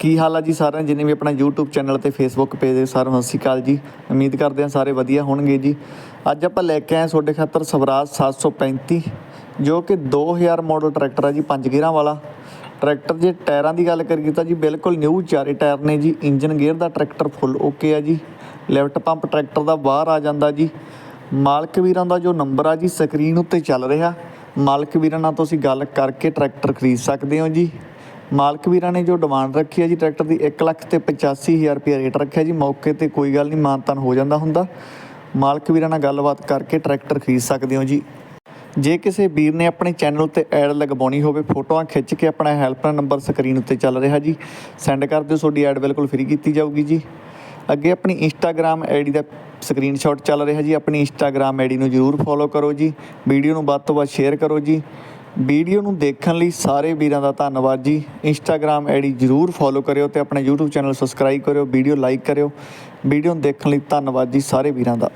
ਕੀ ਹਾਲ ਆ ਜੀ ਸਾਰਿਆਂ? ਜਿਨੇ ਵੀ ਆਪਣਾ YouTube ਚੈਨਲ ਤੇ Facebook ਪੇਜ ਦੇ ਸਾਰਿਆਂ ਨੂੰ ਸਤਿ ਸ਼੍ਰੀ ਅਕਾਲ ਜੀ। ਉਮੀਦ ਕਰਦੇ ਹਾਂ ਸਾਰੇ ਵਧੀਆ ਹੋਣਗੇ ਜੀ। ਅੱਜ ਆਪਾਂ ਲੈ ਕੇ ਆਏ ਤੁਹਾਡੇ ਖਾਤਰ ਸਵਰਾਜ 735 ਜੋ ਕਿ 2000 ਮਾਡਲ ਟਰੈਕਟਰ ਆ ਜੀ, ਪੰਜ ਗੇਅਰਾਂ ਵਾਲਾ। ਟਰੈਕਟਰ ਜੇ ਟਾਇਰਾਂ ਦੀ ਗੱਲ ਕਰੀਏ ਤਾਂ ਜੀ, ਬਿਲਕੁਲ ਨਿਊ ਚਾਰੇ ਟਾਇਰ ਨੇ ਜੀ। ਇੰਜਨ ਗੇਅਰ ਦਾ ਟਰੈਕਟਰ ਫੁੱਲ ਓਕੇ ਆ ਜੀ। ਲੈਫਟ ਪੰਪ ਟਰੈਕਟਰ ਦਾ ਬਾਹਰ ਆ ਜਾਂਦਾ ਜੀ। ਮਾਲਕ ਵੀਰਾਂ ਦਾ ਜੋ ਨੰਬਰ ਆ ਜੀ ਸਕਰੀਨ ਉੱਤੇ ਚੱਲ ਰਿਹਾ। ਮਾਲਕ ਵੀਰਾਂ ਨਾਲ ਤੁਸੀਂ ਗੱਲ ਕਰਕੇ ਟਰੈਕਟਰ ਖਰੀਦ ਸਕਦੇ ਹੋ ਜੀ। ਮਾਲਕ ਵੀਰਾਂ ਨੇ ਜੋ ਡਿਮਾਂਡ ਰੱਖੀ ਹੈ ਜੀ, ਟਰੈਕਟਰ ਦੀ 1 ਲੱਖ ਤੇ 85000 ਰੁਪਏ ਰੇਟ ਰੱਖਿਆ ਜੀ। ਮੌਕੇ ਤੇ ਕੋਈ ਗੱਲ ਨਹੀਂ, ਮਾਨਤਾਨ ਹੋ ਜਾਂਦਾ ਹੁੰਦਾ। ਮਾਲਕ ਵੀਰਾਂ ਨਾਲ ਗੱਲਬਾਤ ਕਰਕੇ ਟਰੈਕਟਰ ਖਰੀਦ ਸਕਦੇ ਹੋ ਜੀ। ਜੇ ਕਿਸੇ ਵੀਰ ਨੇ ਆਪਣੇ ਚੈਨਲ ਉੱਤੇ ਐਡ ਲਗਵਾਉਣੀ ਹੋਵੇ, ਫੋਟੋਆਂ ਖਿੱਚ ਕੇ ਆਪਣਾ ਹੈਲਪਲਾਈਨ ਨੰਬਰ ਸਕਰੀਨ ਉੱਤੇ ਚੱਲ ਰਿਹਾ ਜੀ। ਸੈਂਡ ਕਰ ਦਿਓ, ਤੁਹਾਡੀ ਐਡ ਬਿਲਕੁਲ ਫ੍ਰੀ ਕੀਤੀ ਜਾਊਗੀ ਜੀ। ਅੱਗੇ ਆਪਣੀ ਇੰਸਟਾਗ੍ਰam ਆਈਡੀ ਦਾ ਸਕਰੀਨਸ਼ਾਟ ਚੱਲ ਰਿਹਾ ਜੀ। ਆਪਣੀ ਇੰਸਟਾਗ੍ਰam ਆਈਡੀ ਨੂੰ ਜਰੂਰ ਫੋਲੋ ਕਰੋ ਜੀ। ਵੀਡੀਓ ਨੂੰ ਵੱਧ ਤੋਂ ਵੱਧ ਸ਼ੇਅਰ ਕਰੋ ਜੀ। ਵੀਡੀਓ ਨੂੰ ਦੇਖਣ ਲਈ ਸਾਰੇ ਵੀਰਾਂ ਦਾ ਧੰਨਵਾਦ ਜੀ। ਇੰਸਟਾਗ੍ਰam ਆਈਡੀ ਜਰੂਰ ਫੋਲੋ ਕਰਿਓ ਤੇ ਆਪਣੇ YouTube ਚੈਨਲ ਸਬਸਕ੍ਰਾਈਬ ਕਰਿਓ, ਵੀਡੀਓ ਲਾਈਕ ਕਰਿਓ। ਵੀਡੀਓ ਨੂੰ ਦੇਖਣ ਲਈ ਧੰਨਵਾਦ ਜੀ ਸਾਰੇ ਵੀਰਾਂ ਦਾ।